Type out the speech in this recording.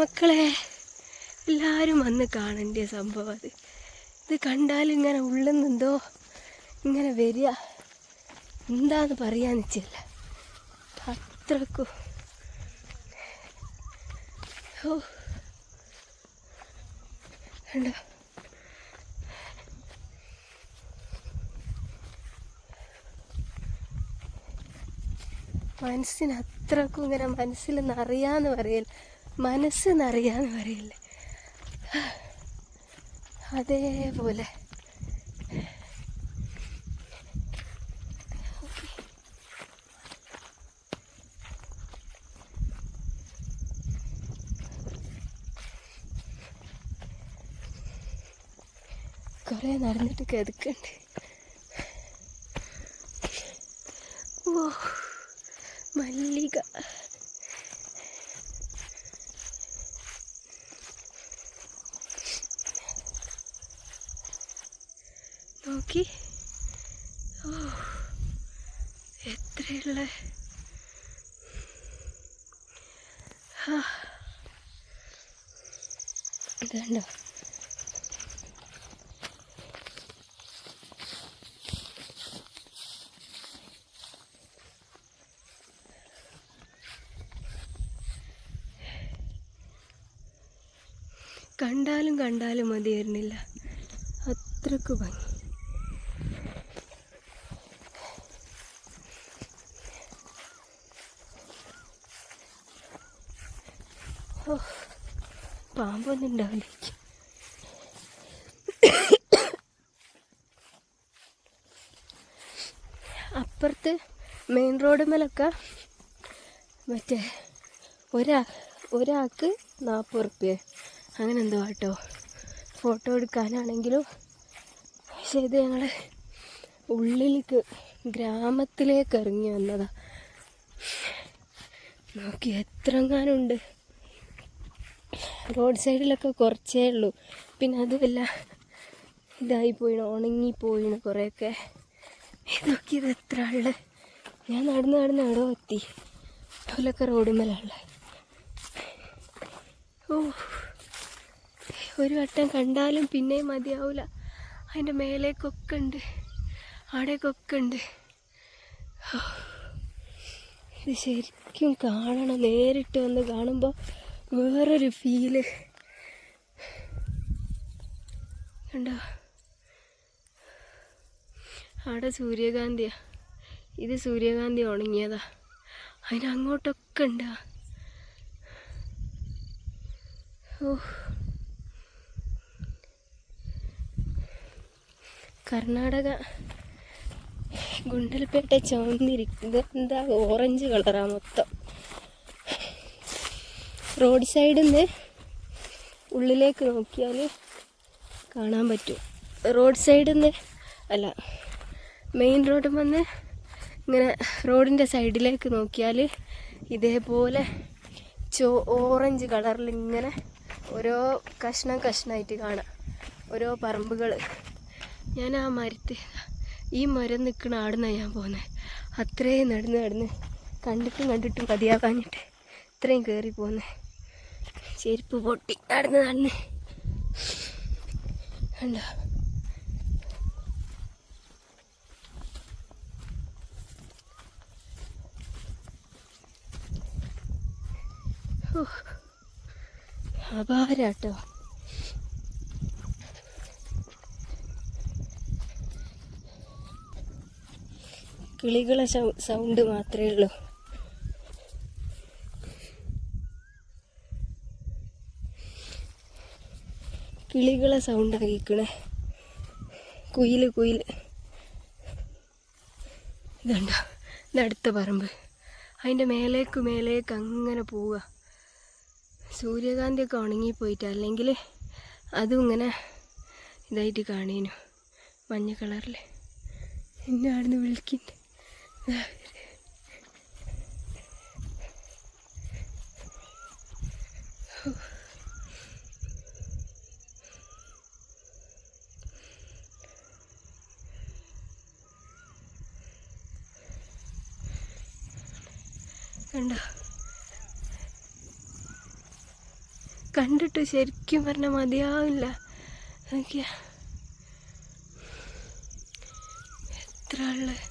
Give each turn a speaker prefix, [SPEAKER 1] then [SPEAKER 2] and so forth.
[SPEAKER 1] മക്കളെ എല്ലാവരും വന്ന് കാണേണ്ട സംഭവം അത്. ഇത് കണ്ടാൽ ഇങ്ങനെ ഉള്ളിൽ നിന്നെന്തോ ഇങ്ങനെ വരിക. എന്താന്ന് പറയാന്ന് വെച്ചില്ല അത്രക്കും. ഓ കണ്ടോ? മനസ്സിന് അത്രക്കും ഇങ്ങനെ മനസ്സിൽ അറിയാന്ന് പറയൽ മനസ്സ് നിറയാന്ന് പറയില്ലേ അതേപോലെ. കുറേ നടന്നിട്ട് കിതക്കുണ്ട്? ഓ മല്ലിക. നോക്കി. ഓ എത്രയുള്ള ഇതുണ്ടോ. കണ്ടാലും കണ്ടാലും മതിയായിരുന്നില്ല. അത്രയ്ക്ക് ഭംഗി. പാമ്പൊന്നും ഉണ്ടാവില്ല അപ്പുറത്ത് മെയിൻ റോഡ് മേലൊക്കെ മറ്റേ ഒരാ ഒരാൾക്ക് നാൽപ്പത് റുപ്യ. അങ്ങനെ എന്തോ കേട്ടോ ഫോട്ടോ എടുക്കാനാണെങ്കിലും പക്ഷേ ഇത് ഞങ്ങൾ ഉള്ളിലേക്ക് ഗ്രാമത്തിലേക്ക് ഇറങ്ങി വന്നതാ. നോക്കി എത്ര എങ്ങാനുണ്ട് റോഡ് സൈഡിലൊക്കെ കുറച്ചേ ഉള്ളൂ. പിന്നെ അതുമല്ല ഇതായി പോയിണ് ഉണങ്ങിപ്പോയിണ് കുറേയൊക്കെ. ഇതൊക്കെ ഇത് എത്ര ഉള്ളത് ഞാൻ നടന്ന് നടന്ന് എവിടെ എത്തി. അതിലൊക്കെ റോഡ് മേലുള്ള ഓ ഒരു വട്ടം കണ്ടാലും പിന്നെയും മതിയാവില്ല അതിന്റെ മേലേക്കൊക്കെ ഉണ്ട് അവിടേക്കൊക്കെ ഉണ്ട്. ഇത് ശരിക്കും കാണണം. നേരിട്ട് വന്ന് കാണുമ്പോൾ വേറൊരു ഫീൽ കണ്ടോ? അവിടെ സൂര്യകാന്തിയാ. ഇത് സൂര്യകാന്തി ഉണങ്ങിയതാ. അതിന് അങ്ങോട്ടൊക്കെ ഉണ്ടാ? ഓ കർണാടക ഗുണ്ടൽപേട്ട ചുവന്നിരിക്കുന്നത് എന്താ? ഓറഞ്ച് കളറാ മൊത്തം. റോഡ് സൈഡിൽ നിന്ന് ഉള്ളിലേക്ക് നോക്കിയാൽ കാണാൻ പറ്റും. റോഡ് സൈഡിൽ നിന്ന് അല്ല മെയിൻ റോഡിൽ വന്ന് ഇങ്ങനെ റോഡിന്റെ സൈഡിലേക്ക് നോക്കിയാൽ ഇതേപോലെ ചോ ഓറഞ്ച് കളറിൽ ഇങ്ങനെ ഓരോ കഷ്ണം കഷ്ണമായിട്ട് കാണാം. ഓരോ പറമ്പുകൾ ഞാൻ ആ മരത്തിൽ ഈ മരം നിൽക്കുന്ന ആടുന്നാണ് ഞാൻ പോകുന്നത് അത്രയും നടന്ന് നടന്ന് കണ്ടിട്ടും കണ്ടിട്ടും മതിയാകാഞ്ഞിട്ട് ഇത്രയും കയറി പോകുന്നത് ചെരുപ്പ് പൊട്ടി. നടന്ന് നടന്ന്. കണ്ടോ? ഹോ. അപാരാട്ടോ. കിളികളെ സൗണ്ട് മാത്രമേ ഉള്ളൂ. കിളികളെ സൗണ്ട് കേൾക്കണേ. കുയിൽ കുയിൽ ഇതുണ്ടോ ഇതടുത്ത പറമ്പ്. അതിന്റെ മേലേക്ക് മേലേക്ക് അങ്ങനെ പോവുക. സൂര്യകാന്തിയൊക്കെ ഉണങ്ങിപ്പോയിട്ട് അല്ലെങ്കിൽ അതും ഇങ്ങനെ ഇതായിട്ട് കാണീനു മഞ്ഞ കളറിൽ. എന്നെ അവിടുന്ന് വിളിക്കുന്നുണ്ട് ദാ കണ്ടോ. കണ്ടിട്ട് ശരിക്കും പറഞ്ഞാൽ മതിയാവില്ല. നോക്കിയാ. എത്ര ഉള്ളത്